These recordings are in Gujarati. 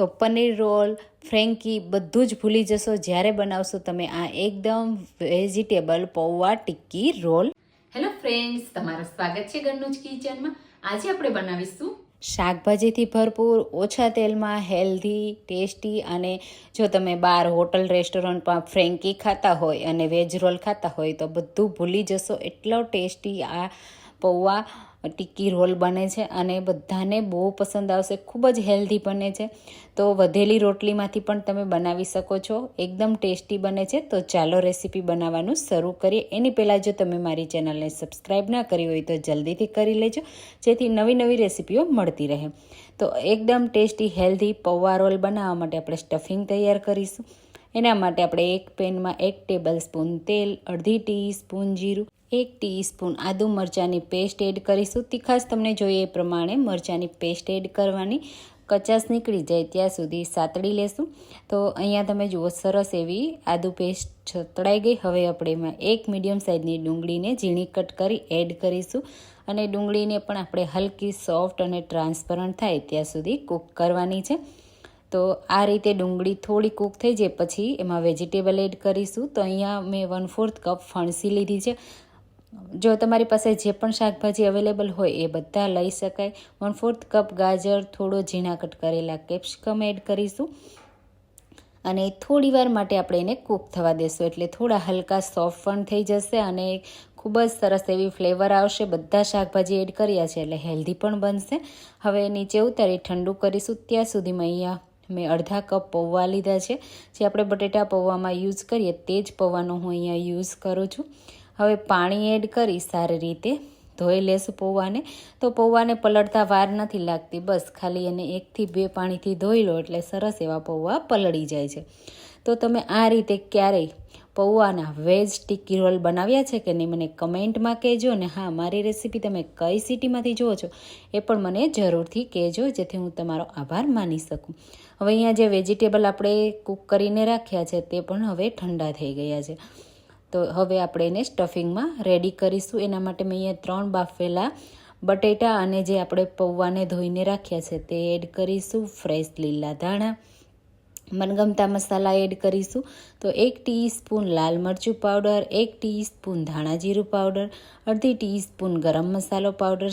તો પનીર રોલ ફ્રેન્કી બધું જ ભૂલી જશો. જ્યારે બનાવશો તમે આ એકદમ વેજીટેબલ પૌવા ટિક્કી રોલ. હેલો ફ્રેન્ડ્સ તમારું સ્વાગત છે ઘરનું જ કિચનમાં. આજે આપણે બનાવીશું શાકભાજીથી ભરપૂર ઓછા તેલમાં હેલ્ધી ટેસ્ટી અને જો તમે બહાર હોટલ રેસ્ટોરન્ટમાં ફ્રેન્કી ખાતા હોય અને વેજ રોલ ખાતા હોય તો બધું ભૂલી જશો. એટલો ટેસ્ટી આ પૌવા ટિક્કી રોલ બને છે અને બધાને બહુ પસંદ આવશે, ખૂબ જ હેલ્ધી બને છે. તો વધેલી રોટલીમાંથી પણ તમે બનાવી શકો છો. એકદમ ટેસ્ટી બને છે. તો ચાલો રેસીપી બનાવવાનું શરૂ કરીએ. એની પહેલાં જો તમે મારી ચેનલને સબસ્ક્રાઈબ ના કરી હોય તો જલ્દીથી કરી લેજો, જેથી નવી નવી રેસીપીઓ મળતી રહે. તો એકદમ ટેસ્ટી હેલ્ધી પૌવા રોલ બનાવવા માટે આપણે સ્ટફિંગ તૈયાર કરીશું. એના માટે આપણે એક પેનમાં એક ટેબલ સ્પૂન તેલ, અડધી ટી સ્પૂન જીરું એક ટીસ્પૂન આદુ મરચાંની પેસ્ટ એડ કરીશું. તીખાશ તમને જોઈએ એ પ્રમાણે મરચાંની પેસ્ટ એડ કરવાની. કચાશ નીકળી જાય ત્યાં સુધી સાતળી લેશું. તો અહીંયા તમે જુઓ, સરસ એવી આદુ પેસ્ટ છતળાઈ ગઈ. હવે આપણે એમાં એક મીડિયમ સાઇઝની ડુંગળીને ઝીણી કટ કરી એડ કરીશું. અને ડુંગળીને પણ આપણે હલકી સોફ્ટ અને ટ્રાન્સપરન્ટ થાય ત્યાં સુધી કૂક કરવાની છે. તો આ રીતે ડુંગળી થોડી કૂક થઈ જાય. પછી એમાં વેજીટેબલ એડ કરીશું. તો અહીંયા મેં વન ફોર્થ કપ ફણસી લીધી છે. જો તમારી પાસે જે પણ શાકભાજી અવેલેબલ હોય એ બધા લઈ શકાય. વન ફોર્થ કપ ગાજર, થોડો ઝીણા કટ કરેલા કેપ્સિકમ એડ કરીશું. અને થોડી વાર માટે આપણે એને કૂક થવા દેશું. એટલે થોડા હલકા સોફ્ટ પણ થઈ જશે અને ખૂબ જ સરસ એવી ફ્લેવર આવશે. બધા શાકભાજી એડ કર્યા છે એટલે હેલ્ધી પણ બનશે. હવે નીચે ઉતારી ઠંડુ કરીશું. ત્યાં સુધીમાં અહીંયા મેં અડધા કપ પૌવા લીધા છે. જે આપણે બટેટા પૌવામાં યુઝ કરીએ તે જ પૌવાનો હું અહીંયા યુઝ કરું છું. હવે પાણી એડ કરી સારી રીતે. ધોઈ લેશું પૌવાને. તો પૌવાને પલળતા વાર નથી લાગતી. બસ ખાલી એને એકથી બે પાણીથી ધોઈ લો એટલે સરસ એવા પૌવા પલળી જાય છે. તો તમે આ રીતે ક્યારેય પૌવાના વેજ ટિક્કી રોલ બનાવ્યા છે કે નહીં, મને કમેન્ટમાં કહેજો ને હા, મારી રેસીપી તમે કઈ સિટીમાંથી જુઓ છો એ પણ મને જરૂરથી કહેજો, જેથી હું તમારો આભાર માની શકું. હવે અહીંયા જે વેજીટેબલ આપણે કૂક કરીને રાખ્યા છે તે પણ હવે ઠંડા થઈ ગયા છે. તો હવે આપણે એને સ્ટફિંગમાં રેડી કરીશું. એના માટે મેં અહીંયા ત્રણ બાફેલા બટેટા અને જે આપણે પૌવાને ધોઈને રાખ્યા છે તે એડ કરીશું. ફ્રેશ લીલા ધાણા, મનગમતા મસાલા એડ કરીશું. તો એક ટીસ્પૂન લાલ મરચું પાવડર, એક ટીસ્પૂન ધાણા જીરું પાવડર, અડધી ટીસ્પૂન ગરમ મસાલો પાવડર,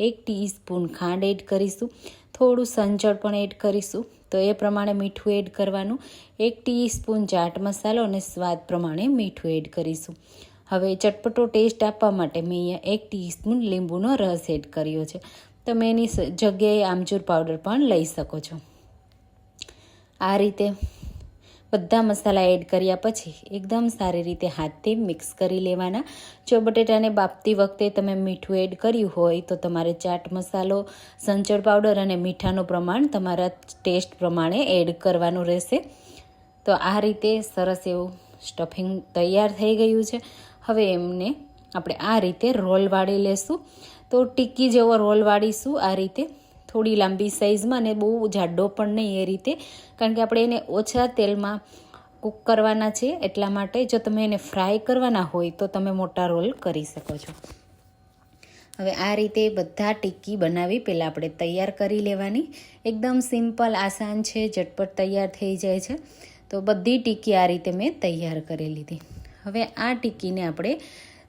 એક ટીસ્પૂન ખાંડ એડ કરીશું. થોડું સંચળ પણ એડ કરીશું. તો એ પ્રમાણે મીઠું એડ કરવાનું. એક ટીસ્પૂન ચાટ મસાલો અને સ્વાદ પ્રમાણે મીઠું એડ કરીશું. હવે ચટપટો ટેસ્ટ આપવા માટે મેં અહીંયા એક ટીસ્પૂન લીંબુનો રસ એડ કર્યો છે. તમે એની જગ્યાએ આમચૂર પાવડર પણ લઈ શકો છો. આ રીતે બધા મસાલા એડ કર્યા પછી એકદમ સારી રીતે હાથથી મિક્સ કરી લેવાના. જો બટેટાને બાફતી વખતે તમે મીઠું એડ કર્યું હોય તો તમારે ચાટ મસાલો, સંચળ પાવડર અને મીઠાનું પ્રમાણ તમારા ટેસ્ટ પ્રમાણે એડ કરવાનું રહેશે. તો આ રીતે સરસ એવું સ્ટફિંગ તૈયાર થઈ ગયું છે. હવે એમને આપણે આ રીતે રોલ વાળી લેશું. તો ટીકી જેવો રોલ વાળીશું આ રીતે. થોડી લાંબી સાઇઝમાં અને બહુ જાડો પણ નહીં એ રીતે. કારણ કે આપણે એને ઓછા તેલમાં કૂક કરવાના છે એટલા માટે જો તમે એને ફ્રાય કરવાના હોય તો તમે મોટા રોલ કરી શકો છો. હવે આ રીતે બધા ટિક્કી બનાવી પહેલાં આપણે તૈયાર કરી લેવાની. એકદમ સિમ્પલ, આસાન છે, ઝટપટ તૈયાર થઈ જાય છે. તો બધી ટિક્કી આ રીતે મેં તૈયાર કરી લીધી. હવે આ ટિક્કીને આપણે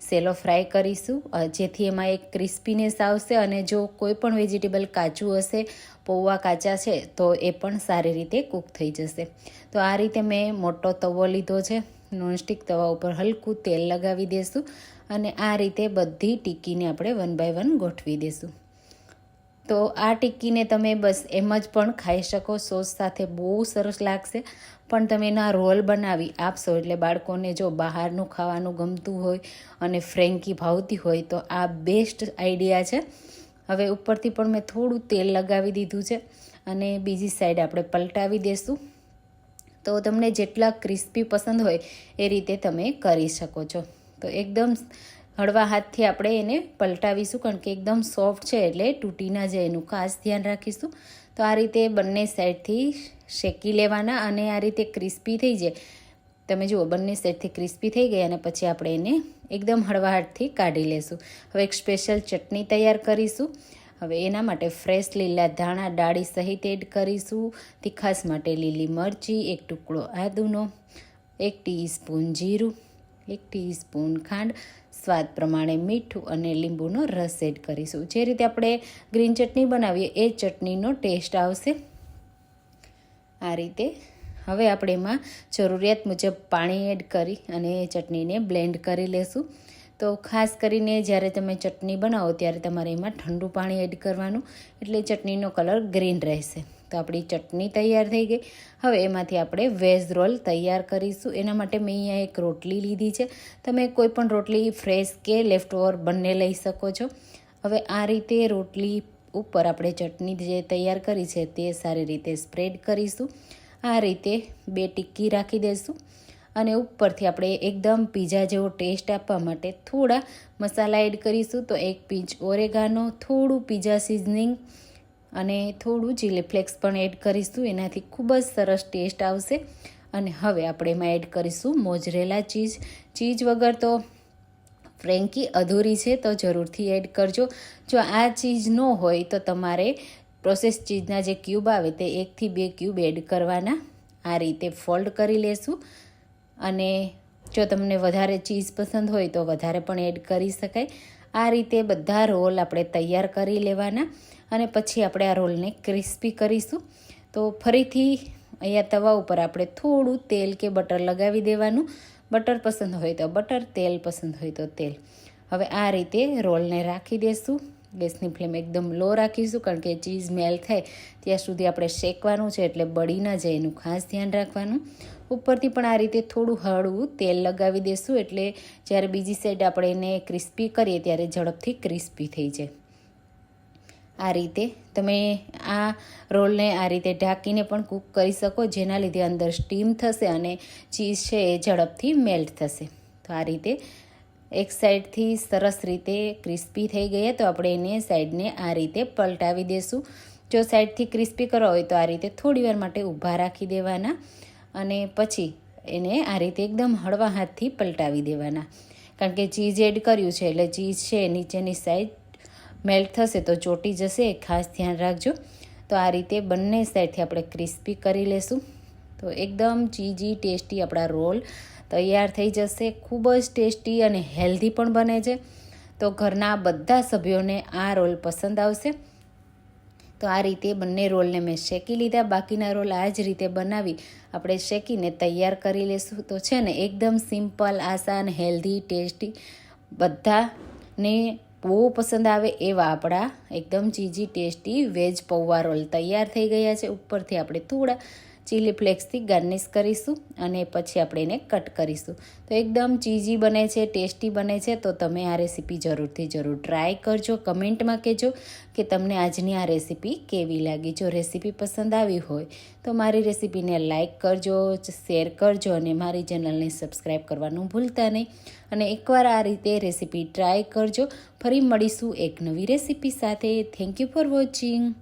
સેલો ફ્રાય કરીશું. જેથી એમાં એક ક્રિસ્પીનેસ આવશે અને જો કોઈ પણ વેજીટેબલ કાચું હશે, પૌવા કાચા છે, તો એ પણ સારી રીતે કૂક થઈ જશે. તો આ રીતે મેં મોટો તવો લીધો છે. નોનસ્ટિક તવા ઉપર હલકું તેલ લગાવી દઈશું અને આ રીતે બધી ટીકીને આપણે વન બાય વન ગોઠવી દઈશું તો આ ટિક્કીને તમે બસ એમ જ પણ ખાઈ શકો. સોસ સાથે બહુ સરસ લાગશે. પણ તમે એના રોલ બનાવી આપશો. એટલે બાળકોને જો બહારનું ખાવાનું ગમતું હોય અને ફ્રેન્કી ભાવતી હોય તો આ બેસ્ટ આઈડિયા છે. હવે ઉપરથી પણ મેં થોડું તેલ લગાવી દીધું છે અને બીજી સાઈડ આપણે પલટાવી દઈશું તો તમને જેટલા ક્રિસ્પી પસંદ હોય એ રીતે તમે કરી શકો છો. તો એકદમ હળવા હાથથી આપણે એને પલટાવીશું, કારણ કે એકદમ સોફ્ટ છે એટલે તૂટી ના જાય એનું ખાસ ધ્યાન રાખીશું. તો આ રીતે બંને સાઈડથી શેકી લેવાના અને આ રીતે ક્રિસ્પી થઈ જાય. તમે જુઓ, બંને સાઈડથી ક્રિસ્પી થઈ ગઈ અને પછી આપણે એને એકદમ હળવા હાથથી કાઢી લેશું. હવે એક સ્પેશિયલ ચટણી તૈયાર કરીશું. હવે એના માટે ફ્રેશ લીલા ધાણા ડાળી સહિત એડ કરીશું. તીખાસ માટે લીલી મરચી, એક ટુકડો આદુનો, એક ટીસ્પૂન જીરું એક ટીસ્પૂન ખાંડ, સ્વાદ પ્રમાણે મીઠું અને લીંબુનો રસ એડ કરીશું. જે રીતે આપણે ગ્રીન ચટણી બનાવીએ, એ ચટણીનો ટેસ્ટ આવશે. આ રીતે હવે આપણે એમાં જરૂરિયાત મુજબ પાણી એડ કરી અને ચટણીને બ્લેન્ડ કરી લેશું. તો ખાસ કરીને જ્યારે તમે ચટણી બનાવો ત્યારે તમારે એમાં ઠંડુ પાણી એડ કરવાનું. એટલે ચટણીનો કલર ગ્રીન રહેશે. તો આપણી ચટણી તૈયાર થઈ ગઈ. હવે એમાંથી આપણે વેજ રોલ તૈયાર કરીશું. એના માટે મેં અહીંયા એક રોટલી લીધી છે. તમે કોઈ પણ રોટલી ફ્રેશ કે લેફ્ટ ઓવર બંને લઈ શકો છો. હવે આ રીતે રોટલી ઉપર આપણે ચટણી જે તૈયાર કરી છે તે સારી રીતે સ્પ્રેડ કરીશું. આ રીતે બે ટિક્કી રાખી દઈશું અને ઉપરથી આપણે એકદમ પીઝા જેવો ટેસ્ટ આપવા માટે થોડા મસાલા એડ કરીશું. તો એક પીંચ ઓરેગાનો, થોડું પીઝા સિઝનિંગ અને થોડું ચીલી ફ્લેક્સ પણ એડ કરીશું. એનાથી ખૂબ જ સરસ ટેસ્ટ આવશે. અને હવે આપણે એમાં એડ કરીશું મોજરેલા ચીઝ ચીઝ વગર તો ફ્રેન્કી અધૂરી છે, તો જરૂરથી એડ કરજો. જો આ ચીઝ ન હોય, તો તમારે પ્રોસેસ ચીઝના જે ક્યુબ આવે તે એકથી બે ક્યુબ એડ કરવાના. આ રીતે ફોલ્ડ કરી લેશું. અને જો તમને વધારે ચીઝ પસંદ હોય, તો વધારે પણ એડ કરી શકાય. આ રીતે બધા રોલ આપણે તૈયાર કરી લેવાના. અને પછી આપણે આ રોલને ક્રિસ્પી કરીશું. તો ફરીથી અહીંયા તવા ઉપર આપણે થોડું તેલ કે બટર લગાવી દેવાનું. બટર પસંદ હોય તો બટર, તેલ પસંદ હોય તો તેલ. હવે આ રીતે રોલને રાખી દઈશું ગેસની ફ્લેમ એકદમ લો રાખીશું કારણ કે ચીઝ મેલ થાય ત્યાં સુધી આપણે શેકવાનું છે એટલે બળી ન જાય એનું ખાસ ધ્યાન રાખવાનું. ઉપરથી પણ આ રીતે થોડું હળવું તેલ લગાવી દઈશું એટલે જ્યારે બીજી સાઈડ આપણે એને ક્રિસ્પી કરીએ ત્યારે ઝડપથી ક્રિસ્પી થઈ જાય. આ રીતે તમે આ રોલને આ રીતે ઢાંકીને પણ કૂક કરી શકો, જેના લીધે અંદર સ્ટીમ થશે અને ચીઝ છે એ ઝડપથી મેલ્ટ થશે. તો આ રીતે એક સાઈડથી સરસ રીતે ક્રિસ્પી થઈ ગઈ તો આપણે એને સાઈડને આ રીતે પલટાવી દઈશું જો સાઈડથી ક્રિસ્પી કરવા હોય તો આ રીતે થોડીવાર માટે ઊભા રાખી દેવાના અને પછી એને આ રીતે એકદમ હળવા હાથથી પલટાવી દેવાના. કારણ કે ચીઝ એડ કર્યું છે એટલે ચીઝ છે નીચેની સાઈડ મેલ્ટ થશે તો ચોટી જશે, ખાસ ધ્યાન રાખજો. તો આ રીતે બંને સાઈડથી આપણે ક્રિસ્પી કરી લેશું. તો એકદમ ચીઝી, ટેસ્ટી આપણા રોલ તૈયાર થઈ જશે. ખૂબ જ ટેસ્ટી અને હેલ્ધી પણ બને છે. તો ઘરના બધા સભ્યોને આ રોલ પસંદ આવશે. તો આ રીતે બંને રોલને મેં શેકી લીધા. બાકીના રોલ આ જ રીતે બનાવી આપણે શેકીને તૈયાર કરી લેશું. તો છે ને, એકદમ સિમ્પલ, આસાન, હેલ્ધી, ટેસ્ટી બધાને બહુ પસંદ આવે એવા આપણા એકદમ cheesy tasty veg poha roll તૈયાર થઈ ગયા છે. ઉપરથી આપણે થોડા ચીલી ફ્લેક્સથી ગાર્નિશ કરીશું અને પછી આપણે એને કટ કરીશું. તો એકદમ ચીઝી બને છે ટેસ્ટી બને છે, તો તમે આ રેસીપી જરૂરથી જરૂર ટ્રાય કરજો. કમેન્ટમાં કહેજો કે તમને આજની આ રેસીપી કેવી લાગી? જો રેસીપી પસંદ આવી હોય, તો મારી રેસીપીને લાઇક કરજો શેર કરજો અને મારી ચેનલને સબસ્ક્રાઈબ કરવાનું ભૂલતા નહીં. અને એકવાર આ રીતે રેસીપી ટ્રાય કરજો. ફરી મળીશું એક નવી રેસીપી સાથે. Thank you for watching